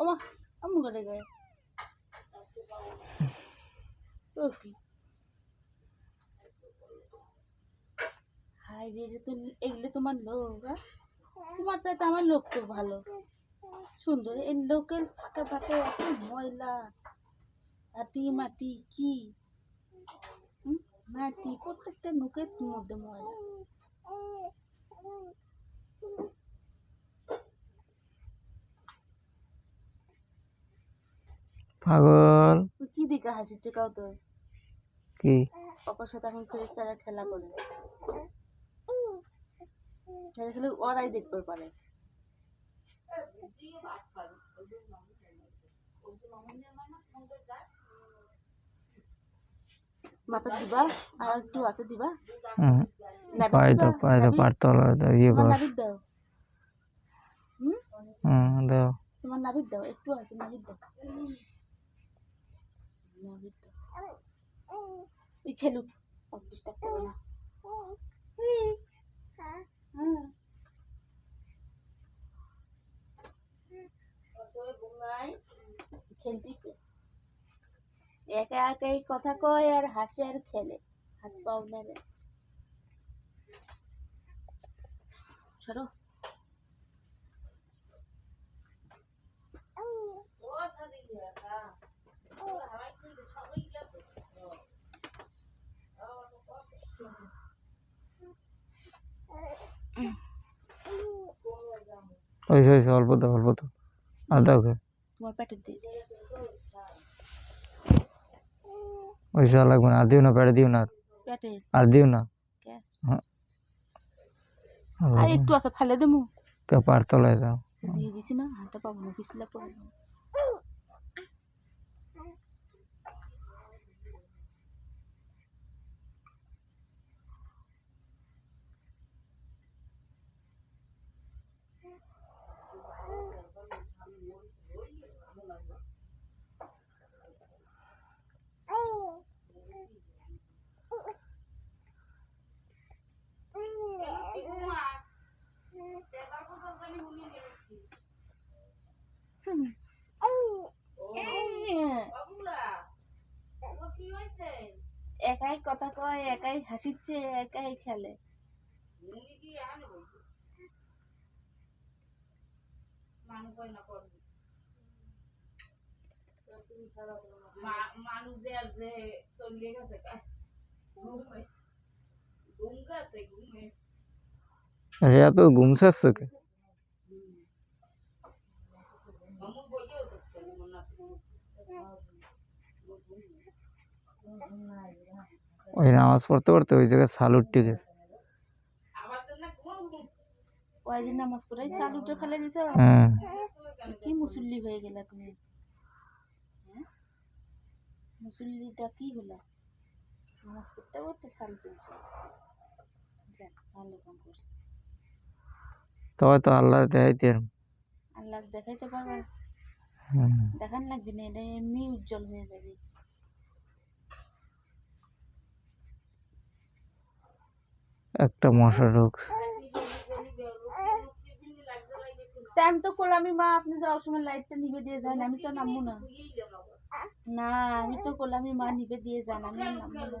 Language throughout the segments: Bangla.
ওমা আমু করে গায়ে ও কি। হাই রে তো, এগুলো তোমার লোক হ্যাঁ? তোমার সাথে আমার লোক ভালো। সুন্দর, এই লোকের ফাঁকা ময়লা। আটি মাটি কি? মাটি, প্রত্যেকটা লোকের মধ্যে ময়লা। পাগল। কি দিকে হাসিচ্ছে কাউ তো। কি? অপর সাথে এখন ফেরেস্তারা খেলা করে। খেলা খেলে ওরাই দেখতে পারে। মাথা দিবা আর একটু আছে দিবা। পায়ে তো নাবিদ? পারতলা ইয়ে কর। দাও। হুম? হুম দাও। তোমার দাও একটু আছে দাও। দাও। ওই খেলুক ডিস্টার্ব করো না। খেলতেছে। একা একাই কথা কয় আর হাসে আর খেলে হাত পাও নেড়ে। সরো। ওই অল্প দাও অল্প দাও। আর দাও। তোমার পেটের দিকে। ওই সব লাগবে না আর দিও না পেড়ে দিও না আর। আর দিও না। হ্যাঁ। আর একটু আছে ফেলে দেবো। কে পার তলায় দাও দিয়ে দিছি না হাতটা পাবো না পিছলে পড়ে যাব। হুম। একাই কথা কয় একাই হাসিচ্ছে একাই খেলে। মানুষদের যে চলিয়ে গেছে ঘুম গেছে ঘুমে। আরে এত ঘুমসাচ্ছে কে? ওই নামাজ পড়তে পড়তে ওই জায়গায় সালুট ঠিক আছে কয়দিন নামাজ পড়াই চালুটা ফেলে দিছ হ্যাঁ। কি মুসল্লি হয়ে গেলা তুমি? হ্যাঁ? মুসল্লিটা কি হলো? নামাজ পড়তে পড়তে তুলছো। যাক ভালো কাম করছ। তবে তো আল্লাহ দেখাইতে আল্লাহ দেখাইতে পারবে। হুম। দেখান লাগবে না এটা এমনি উজ্জ্বল হয়ে যাবে। একটা মশা তা আমি তো করলামই মা আপনি যাওয়ার সময় লাইটটা নিভে দিয়ে যান আমি তো নামবো না। না আমি তো করলামই মা নিভে দিয়ে যান আমি নামবো না।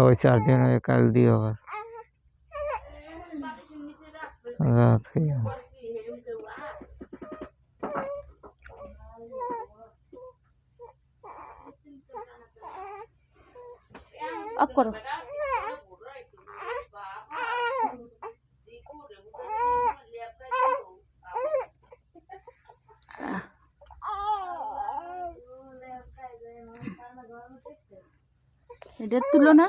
ওই চার দিন ওই কাল দিও আবার রাত হয়ে যাবে। অফ করো এটার তুলনা